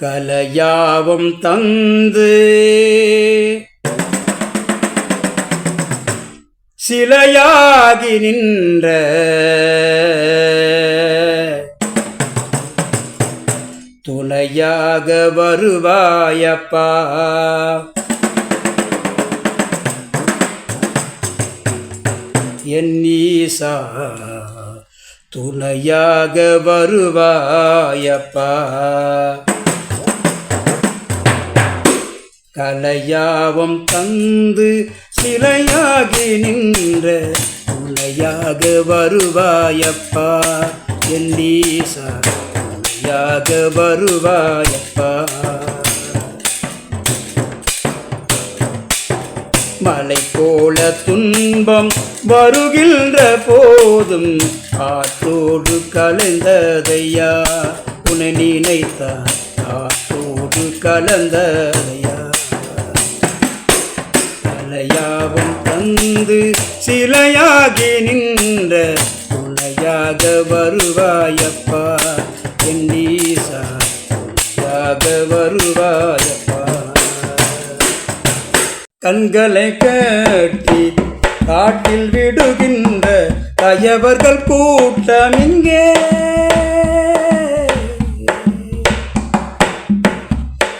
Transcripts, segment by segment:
கலையாவும் தந்து. சிலையாகி நின்ற துணையாக வருவாயப்பா. என்னீசா துணையாக வருவாயப்பா. கலையாவும் தந்து சிலையாகி நின்ற துணையாக வருவாயப்பா எல்லீசா ஈசா துணையாக வருவாயப்பா. மலை போல துன்பம் வருகின்ற போதும் காற்றோடு கலந்ததையா? உன நினைத்தார் காற்றோடு கலந்ததையா? வந்து சிலையாகி நின்ற துணையாக வருவாயப்பா. என்னீசா துணையாக வருவாயப்பா. கண்களை கட்டி காட்டில் விடுகின்ற கயவர்கள் கூட்டம் இங்கே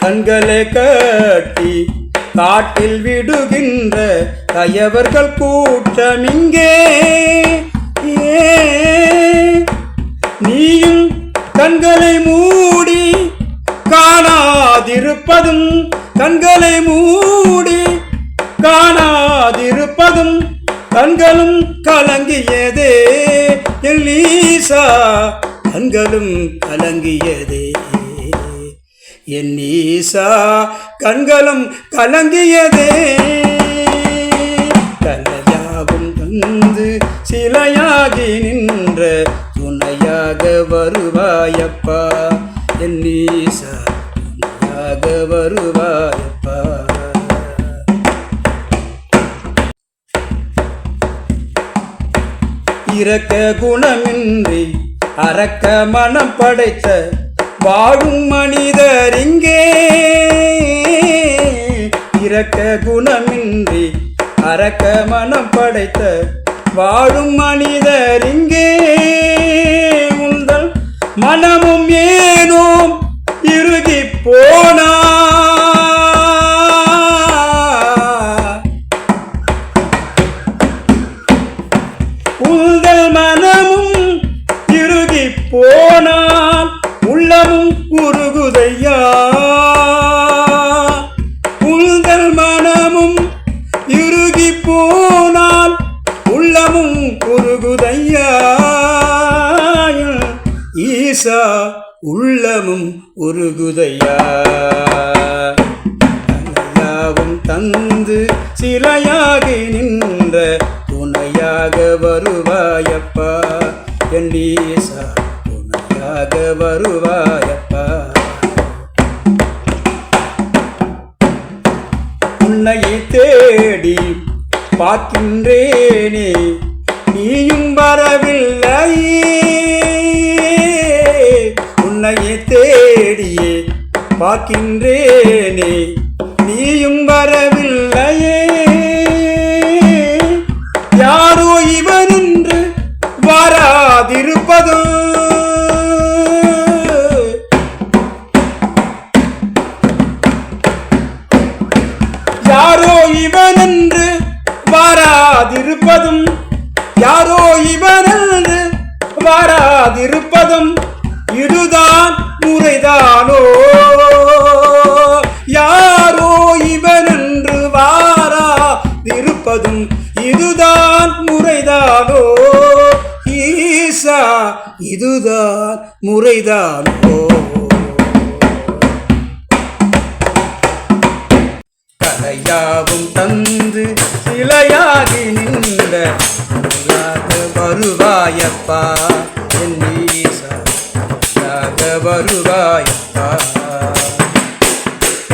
கண்களை கட்டி காட்டில் விடுகின்ற கயவர்கள் கூட்டமிங்கே. நீயும் கண்களை மூடி காணாதிருப்பதும் கண்களை மூடி காணாதிருப்பதும் கண்களும் கலங்கியதே. எல்லீசா கண்களும் கலங்கியதே. என் ஈசா கண்களும் கலங்கியதே. கலையாகும் தந்து சிலையாகி நின்ற துணையாக வருவாயப்பா. என் ஈசா துணையாக வருவாயப்பா. இறக்க குணமின்றி அறக்க மனம் படைத்த வாழும் மனிதர் இங்கே. இறக்க குணமின்றி அறக்க மனம் படைத்த வாழும் மனிதர் இங்கே. உங்கள் மனமும் ஏனோ இறுகி போனா. உங்கள் மனமும் இறுகி போனா. உள்ளமும் குறுகுதையா? உங்கள் மனமும் இறுகி போனால் உள்ளமும் குறுகுதையா? ஈசா உள்ளமும் உருகுதையா கலையாவும் தந்து சிலையாகி நின்ற துணையாக வருவாயப்பா. என் ஈசா துணையாக வருவாயப்பா. உன்னை தேடி பார்க்கின்றேனே நீயும் வரவில்லை. உன்னை தேடியே பார்க்கின்றேனே நீயும் வரவில்லை. வாராதிருப்பதும் இதுதான் முறைதானோ? ஈசா இதுதான் முறைதானோ? கலையாவும் தந்து சிலையாகி நின்ற வருவாயப்பா என் ஈசா. வருவாயப்பா.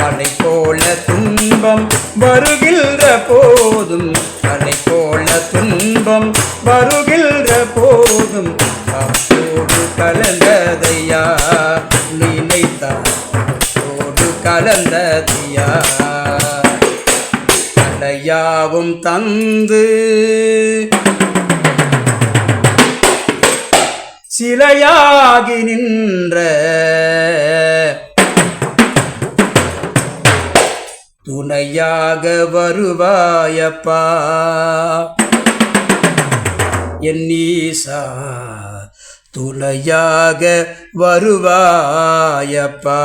பனை போல துன்பம் வருகின்ற போதும் பனை போல துன்பம் வருகின்ற போதும். அப்போது கலந்ததையா? நினைத்தார் அப்போது கலந்ததையா? கலையாவும் தந்து சிலையாகி நின்ற துணையாக வருவாயப்பா. என் ஈசா துணையாக வருவாயப்பா.